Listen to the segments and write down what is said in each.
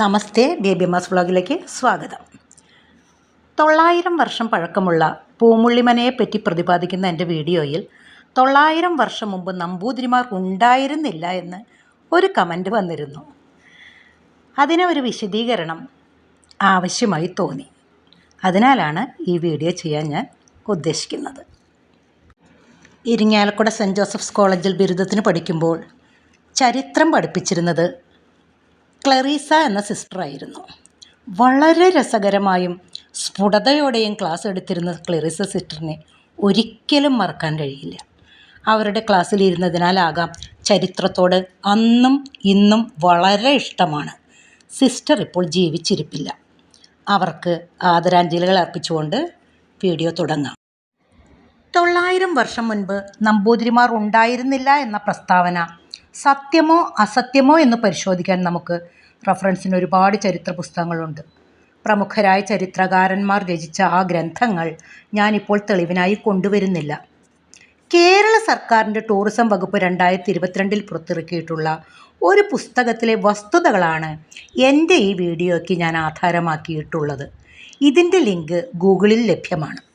നമസ്തേ baby mass വ്ളോഗിലേക്ക് സ്വാഗതം. തൊള്ളായിരം വർഷം പഴക്കമുള്ള പൂമുള്ളിമനയെ പറ്റി പ്രതിപാദിക്കുന്ന എന്റെ വീഡിയോയിൽ തൊള്ളായിരം വർഷം മുമ്പ് നമ്പൂതിരിമാർ ഉണ്ടായിരുന്നില്ല എന്ന് ഒരു കമന്റ് വന്നിരുന്നു. അതിന് ഒരു വിശദീകരണം ആവശ്യമായി തോന്നി. അതിനാലാണ് ഈ വീഡിയോ ചെയ്യാൻ ഞാൻ ഉദ്ദേശിക്കുന്നത്. ഇരിങ്ങാലക്കുട സെന്റ് ജോസഫ്സ് കോളേജിൽ ബിരുദത്തിന് പഠിക്കുമ്പോൾ ചരിത്രം പഠിപ്പിച്ചിരുന്നത് ക്ലറീസ എന്ന സിസ്റ്ററായിരുന്നു വളരെ രസകരമായും സ്ഫുടതയോടെയും ക്ലാസ് എടുത്തിരുന്ന ക്ലറീസ സിസ്റ്ററിനെ ഒരിക്കലും മറക്കാൻ കഴിയില്ല. അവരുടെ ക്ലാസ്സിലിരുന്നതിനാലാകാം ചരിത്രത്തോട് അന്നും ഇന്നും വളരെ ഇഷ്ടമാണ്. സിസ്റ്റർ ഇപ്പോൾ ജീവിച്ചിരിപ്പില്ല. അവർക്ക് ആദരാഞ്ജലികൾ അർപ്പിച്ചുകൊണ്ട് വീഡിയോ തുടങ്ങാം. തൊള്ളായിരം വർഷം മുൻപ് നമ്പൂതിരിമാർ ഉണ്ടായിരുന്നില്ല എന്ന പ്രസ്താവന സത്യമോ അസത്യമോ എന്ന് പരിശോധിക്കാൻ നമുക്ക് റഫറൻസിന് ഒരുപാട് ചരിത്ര പുസ്തകങ്ങളുണ്ട്. പ്രമുഖരായ ചരിത്രകാരന്മാർ രചിച്ച ആ ഗ്രന്ഥങ്ങൾ ഞാനിപ്പോൾ തെളിവിനായി കൊണ്ടുവരുന്നില്ല. കേരള സർക്കാരിന്റെ ടൂറിസം വകുപ്പ് രണ്ടായിരത്തി ഇരുപത്തിരണ്ടിൽ പുറത്തിറക്കിയിട്ടുള്ള ഒരു പുസ്തകത്തിലെ വസ്തുതകളാണ് എന്റെ ഈ വീഡിയോയ്ക്ക് ഞാൻ ആധാരമാക്കിയിട്ടുള്ളത്. ഇതിന്റെ ലിങ്ക് ഗൂഗിളിൽ ലഭ്യമാണ്.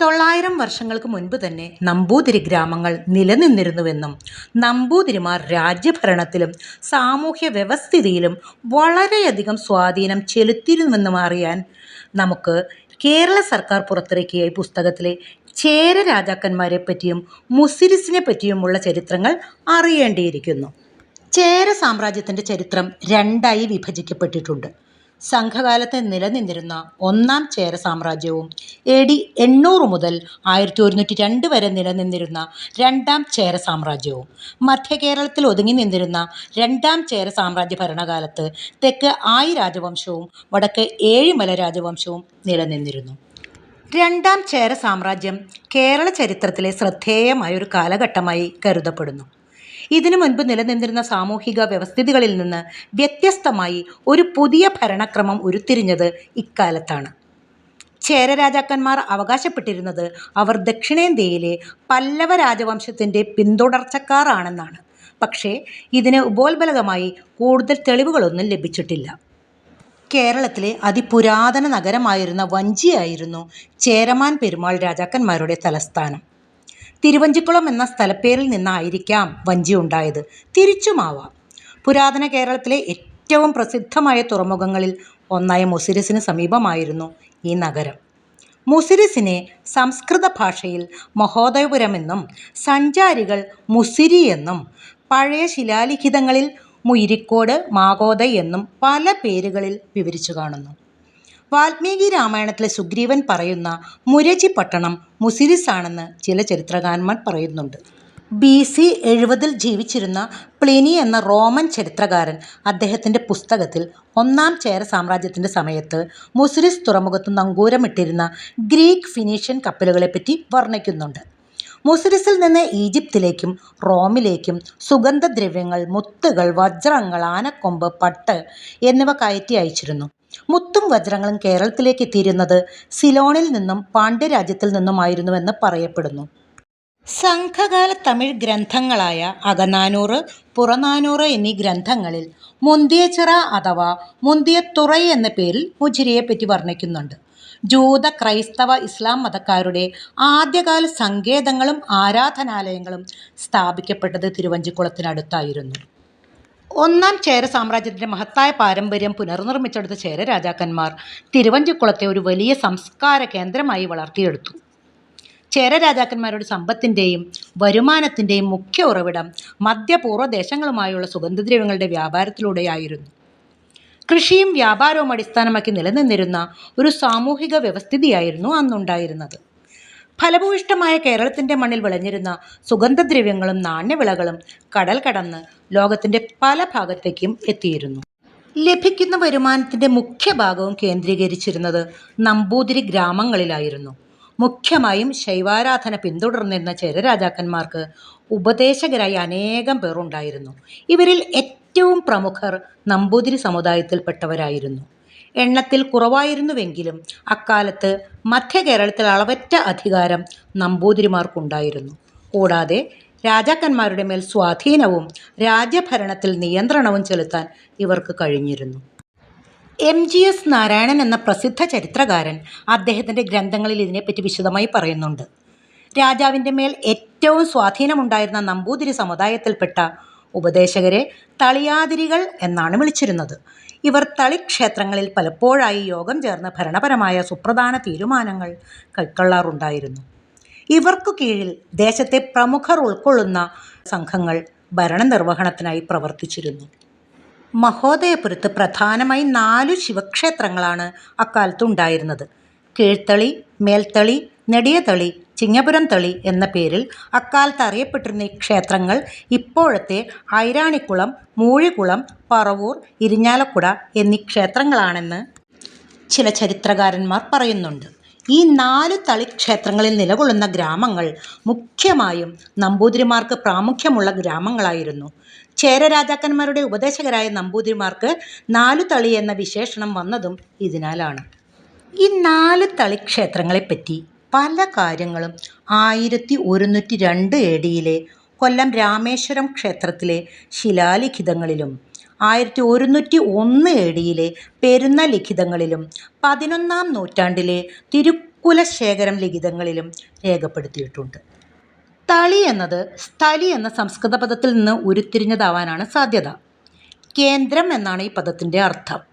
തൊള്ളായിരം വർഷങ്ങൾക്ക് മുൻപ് തന്നെ നമ്പൂതിരി ഗ്രാമങ്ങൾ നിലനിന്നിരുന്നുവെന്നും നമ്പൂതിരിമാർ രാജ്യഭരണത്തിലും സാമൂഹ്യ വ്യവസ്ഥിതിയിലും വളരെയധികം സ്വാധീനം ചെലുത്തിയിരുന്നുവെന്നും അറിയാൻ നമുക്ക് കേരള സർക്കാർ പുറത്തിറക്കിയ ഈ പുസ്തകത്തിലെ ചേര രാജാക്കന്മാരെ പറ്റിയും മുസിരിസിനെ പറ്റിയുമുള്ള ചരിത്രങ്ങൾ അറിയേണ്ടിയിരിക്കുന്നു. ചേര സാമ്രാജ്യത്തിന്റെ ചരിത്രം രണ്ടായി വിഭജിക്കപ്പെട്ടിട്ടുണ്ട്. സംഘകാലത്ത് നിലനിന്നിരുന്ന ഒന്നാം ചേര സാമ്രാജ്യവും എ ഡി എണ്ണൂറ് മുതൽ ആയിരത്തി ഒരുന്നൂറ്റി രണ്ട് വരെ നിലനിന്നിരുന്ന രണ്ടാം ചേര സാമ്രാജ്യവും. മധ്യകേരളത്തിൽ ഒതുങ്ങി നിന്നിരുന്ന രണ്ടാം ചേര സാമ്രാജ്യ ഭരണകാലത്ത് തെക്ക് ആയി രാജവംശവും വടക്ക് ഏഴിമല രാജവംശവും നിലനിന്നിരുന്നു. രണ്ടാം ചേര സാമ്രാജ്യം കേരള ചരിത്രത്തിലെ ശ്രദ്ധേയമായ ഒരു കാലഘട്ടമായി കരുതപ്പെടുന്നു. ഇതിനു മുൻപ് നിലനിന്നിരുന്ന സാമൂഹിക വ്യവസ്ഥിതികളിൽ നിന്ന് വ്യത്യസ്തമായി ഒരു പുതിയ ഭരണക്രമം ഉരുത്തിരിഞ്ഞത് ഇക്കാലത്താണ്. ചേര രാജാക്കന്മാർ അവകാശപ്പെട്ടിരുന്നത് അവർ ദക്ഷിണേന്ത്യയിലെ പല്ലവ രാജവംശത്തിന്റെ പിന്തുടർച്ചക്കാരാണെന്നാണ്. പക്ഷേ ഇതിന് ഉപോത്ബലകമായി കൂടുതൽ തെളിവുകളൊന്നും ലഭിച്ചിട്ടില്ല. കേരളത്തിലെ അതിപുരാതന നഗരമായിരുന്ന വഞ്ചിയായിരുന്നു ചേരമാൻ പെരുമാൾ രാജാക്കന്മാരുടെ തലസ്ഥാനം. തിരുവഞ്ചിക്കുളം എന്ന സ്ഥലപ്പേരിൽ നിന്നായിരിക്കാം വഞ്ചി ഉണ്ടായത്. തിരിച്ചുമാവാം. പുരാതന കേരളത്തിലെ ഏറ്റവും പ്രസിദ്ധമായ തുറമുഖങ്ങളിൽ ഒന്നായ മുസിരിസിന് സമീപമായിരുന്നു ഈ നഗരം. മുസിരിസിനെ സംസ്കൃത ഭാഷയിൽ മഹോദയപുരമെന്നും സഞ്ചാരികൾ മുസിരി എന്നും പഴയ ശിലാലിഖിതങ്ങളിൽ മുയിരിക്കോട് മാകോദ എന്നും പല പേരുകളിൽ വിവരിച്ചു കാണുന്നു. വാൽമീകി രാമായണത്തിലെ സുഗ്രീവൻ പറയുന്ന മുരജി പട്ടണം മുസിരിസ് ആണെന്ന് ചില ചരിത്രകാരന്മാർ പറയുന്നുണ്ട്. ബി സി എഴുപതിൽ ജീവിച്ചിരുന്ന പ്ലിനി എന്ന റോമൻ ചരിത്രകാരൻ അദ്ദേഹത്തിന്റെ പുസ്തകത്തിൽ ഒന്നാം ചേര സാമ്രാജ്യത്തിന്റെ സമയത്ത് മുസിരിസ് തുറമുഖത്ത് നങ്കൂരമിട്ടിരുന്ന ഗ്രീക്ക് ഫിനീഷ്യൻ കപ്പലുകളെപ്പറ്റി വർണിക്കുന്നുണ്ട്. മുസിരിസിൽ നിന്ന് ഈജിപ്തിലേക്കും റോമിലേക്കും സുഗന്ധദ്രവ്യങ്ങൾ മുത്തുകൾ വജ്രങ്ങൾ ആനക്കൊമ്പ് പട്ട് എന്നിവ കയറ്റി അയച്ചിരുന്നു. മുത്തും വജ്രങ്ങളും കേരളത്തിലേക്ക് എത്തിയിരുന്നത് സിലോണിൽ നിന്നും പാണ്ഡ്യരാജ്യത്തിൽ നിന്നുമായിരുന്നുവെന്ന് പറയപ്പെടുന്നു. സംഘകാല തമിഴ് ഗ്രന്ഥങ്ങളായ അകനാനൂറ് പുറനാനൂറ് എന്നീ ഗ്രന്ഥങ്ങളിൽ മുന്തിയച്ചിറ അഥവാ മുന്തിയത്തുറൈ എന്ന പേരിൽ മുജിരിയെപ്പറ്റി വർണിക്കുന്നുണ്ട്. ജൂത ക്രൈസ്തവ ഇസ്ലാം മതക്കാരുടെ ആദ്യകാല സങ്കേതങ്ങളും ആരാധനാലയങ്ങളും സ്ഥാപിക്കപ്പെട്ടത് തിരുവഞ്ചിക്കുളത്തിനടുത്തായിരുന്നു. ഒന്നാം ചേര സാമ്രാജ്യത്തിന്റെ മഹത്തായ പാരമ്പര്യം പുനർനിർമ്മിച്ചെടുത്ത ചേര രാജാക്കന്മാർ തിരുവഞ്ചിക്കുളത്തെ ഒരു വലിയ സംസ്കാര കേന്ദ്രമായി വളർത്തിയെടുത്തു. ചേര രാജാക്കന്മാരുടെ സമ്പത്തിന്റെയും വരുമാനത്തിന്റെയും മുഖ്യ ഉറവിടം മധ്യപൂർവ ദേശങ്ങളുമായുള്ള സുഗന്ധദ്രവ്യങ്ങളുടെ വ്യാപാരത്തിലൂടെയായിരുന്നു. കൃഷിയും വ്യാപാരവും അടിസ്ഥാനമാക്കി നിലനിന്നിരുന്ന ഒരു സാമൂഹിക വ്യവസ്ഥിതിയായിരുന്നു അന്നുണ്ടായിരുന്നത്. ഫലഭൂയിഷ്ടമായ കേരളത്തിന്റെ മണ്ണിൽ വിളഞ്ഞിരുന്ന സുഗന്ധദ്രവ്യങ്ങളും നാണ്യവിളകളും കടൽ കടന്ന് ലോകത്തിന്റെ പല ഭാഗത്തേക്കും എത്തിയിരുന്നു. ലഭിക്കുന്ന വരുമാനത്തിന്റെ മുഖ്യ ഭാഗവും കേന്ദ്രീകരിച്ചിരുന്നത് നമ്പൂതിരി ഗ്രാമങ്ങളിലായിരുന്നു. മുഖ്യമായും ശൈവാരാധന പിന്തുടർന്നിരുന്ന ചേരരാജാക്കന്മാർക്ക് ഉപദേശകരായി അനേകം പേർ ഉണ്ടായിരുന്നു. ഇവരിൽ ഏറ്റവും പ്രമുഖർ നമ്പൂതിരി സമുദായത്തിൽപ്പെട്ടവരായിരുന്നു. എണ്ണത്തിൽ കുറവായിരുന്നുവെങ്കിലും അക്കാലത്ത് മധ്യകേരളത്തിൽ അളവറ്റ അധികാരം നമ്പൂതിരിമാർക്കുണ്ടായിരുന്നു. കൂടാതെ രാജാക്കന്മാരുടെ മേൽ സ്വാധീനവും രാജ്യഭരണത്തിൽ നിയന്ത്രണവും ചെലുത്താൻ ഇവർക്ക് കഴിഞ്ഞിരുന്നു. എം ജി എസ് നാരായണൻ എന്ന പ്രസിദ്ധ ചരിത്രകാരൻ അദ്ദേഹത്തിന്റെ ഗ്രന്ഥങ്ങളിൽ ഇതിനെപ്പറ്റി വിശദമായി പറയുന്നുണ്ട്. രാജാവിന്റെ മേൽ ഏറ്റവും സ്വാധീനമുണ്ടായിരുന്ന നമ്പൂതിരി സമുദായത്തിൽപ്പെട്ട ഉപദേശകരെ തളിയാതിരികൾ എന്നാണ് വിളിച്ചിരുന്നത്. ഇവർ തളിക്ഷേത്രങ്ങളിൽ പലപ്പോഴായി യോഗം ചേർന്ന് ഭരണപരമായ സുപ്രധാന തീരുമാനങ്ങൾ കൈക്കൊള്ളാറുണ്ടായിരുന്നു. ഇവർക്കു കീഴിൽ ദേശത്തെ പ്രമുഖർ ഉൾക്കൊള്ളുന്ന സംഘങ്ങൾ ഭരണനിർവഹണത്തിനായി പ്രവർത്തിച്ചിരുന്നു. മഹോദയപുരത്ത് പ്രധാനമായി നാലു ശിവക്ഷേത്രങ്ങളാണ് അക്കാലത്ത് ഉണ്ടായിരുന്നത് കീഴ്ത്തളി മേൽത്തളി നെടിയതളി ചിങ്ങപുരം തളി എന്ന പേരിൽ അക്കാലത്ത് അറിയപ്പെട്ടിരുന്ന ഈ ക്ഷേത്രങ്ങൾ ഇപ്പോഴത്തെ ഐരാണിക്കുളം മൂഴിക്കുളം പറവൂർ ഇരിഞ്ഞാലക്കുട എന്നീ ക്ഷേത്രങ്ങളാണെന്ന് ചില ചരിത്രകാരന്മാർ പറയുന്നുണ്ട്. ഈ നാല് തളിക്ഷേത്രങ്ങളിൽ നിലകൊള്ളുന്ന ഗ്രാമങ്ങൾ മുഖ്യമായും നമ്പൂതിരിമാർക്ക് പ്രാമുഖ്യമുള്ള ഗ്രാമങ്ങളായിരുന്നു. ചേര രാജാക്കന്മാരുടെ ഉപദേശകരായ നമ്പൂതിരിമാർക്ക് നാലു തളി എന്ന വിശേഷണം വന്നതും ഇതിനാലാണ്. ഈ നാല് തളിക്ഷേത്രങ്ങളെപ്പറ്റി പല കാര്യങ്ങളും ആയിരത്തി ഒരുന്നൂറ്റി രണ്ട് എ കൊല്ലം രാമേശ്വരം ക്ഷേത്രത്തിലെ ശിലാലിഖിതങ്ങളിലും ആയിരത്തി ഒരുന്നൂറ്റി ഒന്ന് എ പെരുന്ന ലിഖിതങ്ങളിലും പതിനൊന്നാം നൂറ്റാണ്ടിലെ തിരുക്കുലശേഖരം ലിഖിതങ്ങളിലും രേഖപ്പെടുത്തിയിട്ടുണ്ട്. തളി എന്നത് സ്ഥലി എന്ന സംസ്കൃത പദത്തിൽ നിന്ന് ഉരുത്തിരിഞ്ഞതാവാനാണ് സാധ്യത. കേന്ദ്രം എന്നാണ് ഈ പദത്തിന്റെ അർത്ഥം.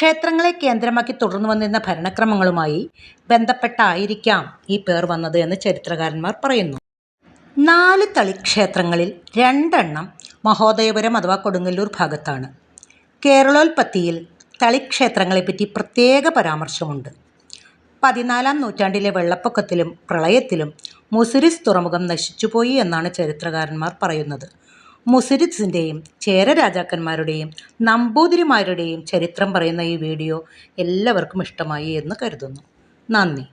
ക്ഷേത്രങ്ങളെ കേന്ദ്രമാക്കി തുടർന്നു വന്നിരുന്ന ഭരണക്രമങ്ങളുമായി ബന്ധപ്പെട്ടായിരിക്കാം ഈ പേർ വന്നത് എന്ന് ചരിത്രകാരന്മാർ പറയുന്നു. നാല് തളിക്ഷേത്രങ്ങളിൽ രണ്ടെണ്ണം മഹോദയപുരം അഥവാ കൊടുങ്ങല്ലൂർ ഭാഗത്താണ്. കേരളോൽപ്പത്തിയിൽ തളിക്ഷേത്രങ്ങളെപ്പറ്റി പ്രത്യേക പരാമർശമുണ്ട്. പതിനാലാം നൂറ്റാണ്ടിലെ വെള്ളപ്പൊക്കത്തിലും പ്രളയത്തിലും മുസിരിസ് തുറമുഖം നശിച്ചുപോയി എന്നാണ് ചരിത്രകാരന്മാർ പറയുന്നത്. മുസിരിസിന്റെയും ചേര രാജാക്കന്മാരുടെയും നമ്പൂതിരിമാരുടെയും ചരിത്രം പറയുന്ന ഈ വീഡിയോ എല്ലാവർക്കും ഇഷ്ടമായി എന്ന് കരുതുന്നു. നന്ദി.